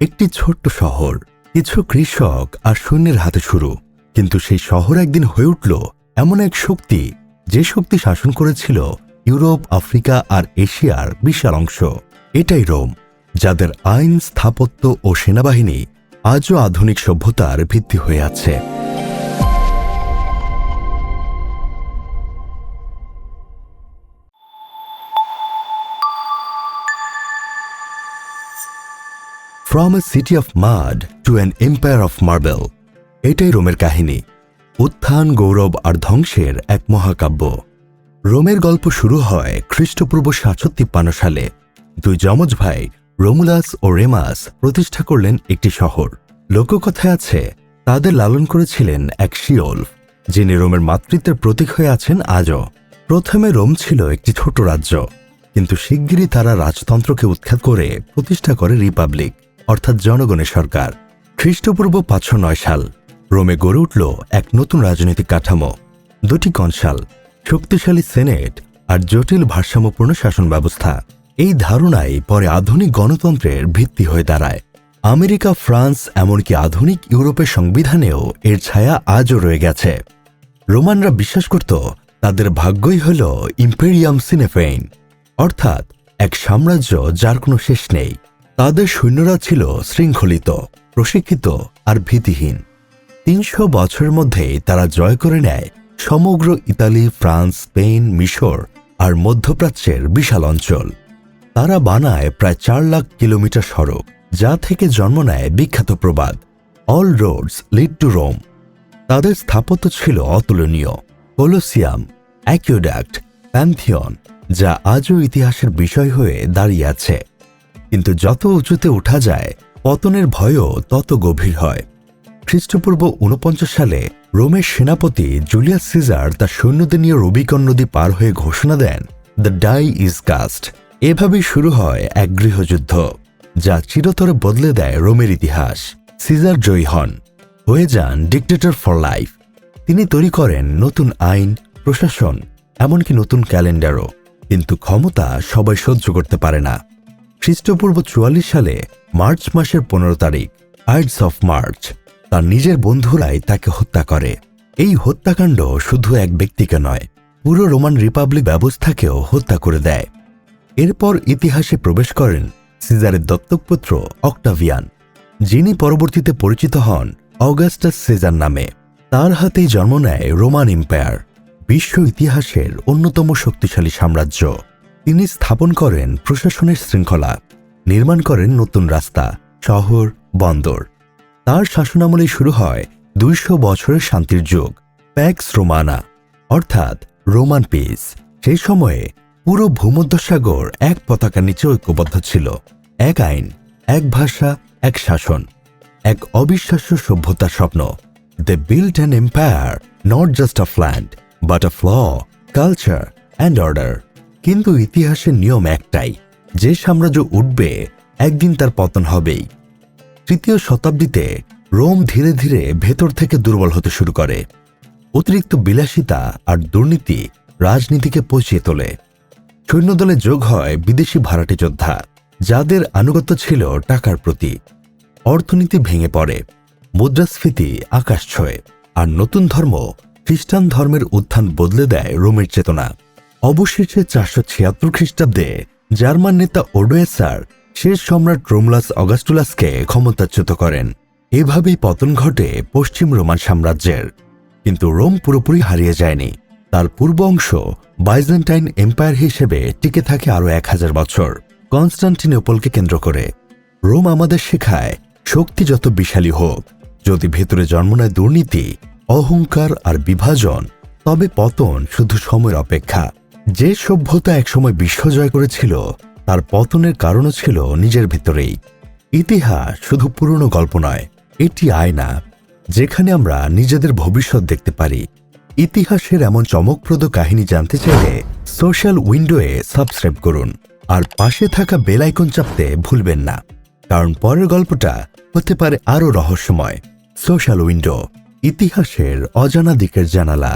একটি ছোট্ট শহর। কিছু কৃষক আর সৈন্যের হাতে শুরু। কিন্তু সেই শহর একদিন হয়ে উঠল এমন এক শক্তি, যে শক্তি শাসন করেছিল ইউরোপ, আফ্রিকা আর এশিয়ার বিশাল অংশ। এটাই রোম, যাদের আইন, স্থাপত্য ও সেনাবাহিনী আজও আধুনিক সভ্যতার ভিত্তি হয়ে আছে। From a city of mud to an empire of marble এটাই রোমের কাহিনী। উত্থান, গৌরব আর ধ্বংসের এক মহাকাব্য। রোমের গল্প শুরু হয় খ্রিস্টপূর্ব সাতশো তিপ্পান্ন সালে। দুই যমজ ভাই, রোমুলাস ও রেমাস, প্রতিষ্ঠা করলেন একটি শহর। লোককথায় আছে, তাদের লালন করেছিলেন এক শিওলফ যিনি রোমের মাতৃত্বের প্রতীক হয়ে আছেন আজও। প্রথমে রোম ছিল একটি ছোট রাজ্য, কিন্তু শিগগিরই তারা রাজতন্ত্রকে উৎখাত করে প্রতিষ্ঠা করে রিপাবলিক। অর্থাৎ জনগণের সরকার। খ্রিস্টপূর্ব পাঁচশো নয় সাল রোমে গড়ে উঠল এক নতুন রাজনৈতিক কাঠামো। দুটি কনসাল, শক্তিশালী সেনেট আর জটিল ভারসাম্যপূর্ণ শাসন ব্যবস্থা। এই ধারণাই পরে আধুনিক গণতন্ত্রের ভিত্তি হয়ে দাঁড়ায়। আমেরিকা, ফ্রান্স এমনকি আধুনিক ইউরোপের সংবিধানেও এর ছায়া আজও রয়ে গেছে। রোমানরা বিশ্বাস করত তাদের ভাগ্যই হল ইম্পেরিয়াম সিনেফেইন। অর্থাৎ এক সাম্রাজ্য যার কোনো শেষ নেই। তাদের সৈন্যরা ছিল শৃঙ্খলিত, প্রশিক্ষিত আর ভীতিহীন। তিনশো বছরের মধ্যেই তারা জয় করে নেয় সমগ্র ইতালি, ফ্রান্স, স্পেন, মিশর আর মধ্যপ্রাচ্যের বিশাল অঞ্চল। তারা বানায় প্রায় চার লাখ কিলোমিটার সড়ক, যা থেকে জন্ম নেয় বিখ্যাত প্রবাদ all roads lead to Rome তাদের স্থাপত্য ছিল অতুলনীয় কোলোসিয়াম অ্যাকিওডাক্ট প্যান্থিয়ন যা আজও ইতিহাসের বিষয় হয়ে দাঁড়িয়ে আছে। কিন্তু যত উঁচুতে ওঠা যায়, পতনের ভয়ও তত গভীর হয়। খ্রিস্টপূর্ব ঊনপঞ্চাশ সালে রোমের সেনাপতি জুলিয়াস সিজার তার সৈন্যদের নিয়ে রবিকন নদী পার হয়ে ঘোষণা দেন দ্য ডাই ইজ কাস্ট এভাবেই শুরু হয় এক গৃহযুদ্ধ, যা চিরতরে বদলে দেয় রোমের ইতিহাস। সিজার জয়ী হন। হয়ে যান ডিক্টেটর ফর লাইফ তিনি তৈরি করেন নতুন আইন, প্রশাসন, এমনকি নতুন ক্যালেন্ডারও। কিন্তু ক্ষমতা সবাই সহ্য করতে পারে না। খ্রিস্টপূর্ব চুয়াল্লিশ সালে মার্চ মাসের পনেরো তারিখ, আইডস অফ মার্চ, তার নিজের বন্ধুরাই তাকে হত্যা করে। এই হত্যাকাণ্ড শুধু এক ব্যক্তিকে নয়, পুরো রোমান রিপাবলিক ব্যবস্থাকেও হত্যা করে দেয়। এরপর ইতিহাসে প্রবেশ করেন সিজারের দত্তকপুত্র অক্টাভিয়ান, যিনি পরবর্তীতে পরিচিত হন অগাস্টাস সিজার নামে। তার হাতেই জন্ম নেয় রোমান এম্পায়ার, বিশ্ব ইতিহাসের অন্যতম শক্তিশালী সাম্রাজ্য। তিনি স্থাপন করেন প্রশাসনের শৃঙ্খলা, নির্মাণ করেন নতুন রাস্তা, শহর, বন্দর। তার শাসনামলেই শুরু হয় দুইশো বছরের শান্তির যুগ, প্যাক্স রোমানা, অর্থাৎ রোমান পিস। সেই সময়ে পুরো ভূমধ্যসাগর এক পতাকার নিচে ঐক্যবদ্ধ ছিল, এক আইন, এক ভাষা, এক শাসন, এক অবিশ্বাস্য সভ্যতার স্বপ্ন। They built an empire not just of land but of flaw culture and order কিন্তু ইতিহাসের নিয়ম একটাই, যে সাম্রাজ্য উঠবে, একদিন তার পতন হবেই। তৃতীয় শতাব্দীতে রোম ধীরে ধীরে ভেতর থেকে দুর্বল হতে শুরু করে। অতিরিক্ত বিলাসিতা আর দুর্নীতি রাজনীতিকে পচিয়ে তোলে। সৈন্যদলে যোগ হয় বিদেশি ভাড়াটে যোদ্ধা, যাদের আনুগত্য ছিল টাকার প্রতি। অর্থনীতি ভেঙে পড়ে, মুদ্রাস্ফীতি আকাশ ছোঁয়, আর নতুন ধর্ম খ্রিস্টান ধর্মের উত্থান বদলে দেয় রোমের চেতনা। অবশেষে চারশো ছিয়াত্তর খ্রিস্টাব্দে জার্মান নেতা ওডোয়েসার শেষ সম্রাট রোমলাস অগাস্টুলাসকে ক্ষমতাচ্যুত করেন। এভাবেই পতন ঘটে পশ্চিম রোমান সাম্রাজ্যের। কিন্তু রোম পুরোপুরি হারিয়ে যায়নি। তার পূর্ব অংশ বাইজেন্টাইন এম্পায়ার হিসেবে টিকে থাকে আরও এক হাজার বছর। কনস্টান্টিনোপলকে কেন্দ্র করে। রোম আমাদের শেখায়, শক্তি যত বিশালী হোক, যদি ভেতরে জন্ম নেয় দুর্নীতি, অহংকার আর বিভাজন, তবে পতন শুধু সময়ের অপেক্ষা। যে সভ্যতা একসময় বিশ্বজয় করেছিল, তার পতনের কারণও ছিল নিজের ভেতরেই। ইতিহাস শুধু পুরনো গল্প নয়, এটি আয়না, যেখানে আমরা নিজেদের ভবিষ্যৎ দেখতে পারি। ইতিহাসের এমন চমকপ্রদ কাহিনী জানতে চাইলে সোশ্যাল উইন্ডোয়ে সাবস্ক্রাইব করুন, আর পাশে থাকা বেল আইকন চাপতে ভুলবেন না, কারণ পরের গল্পটা হতে পারে আরও রহস্যময়। সোশ্যাল উইন্ডো, ইতিহাসের অজানা দিকের জানালা।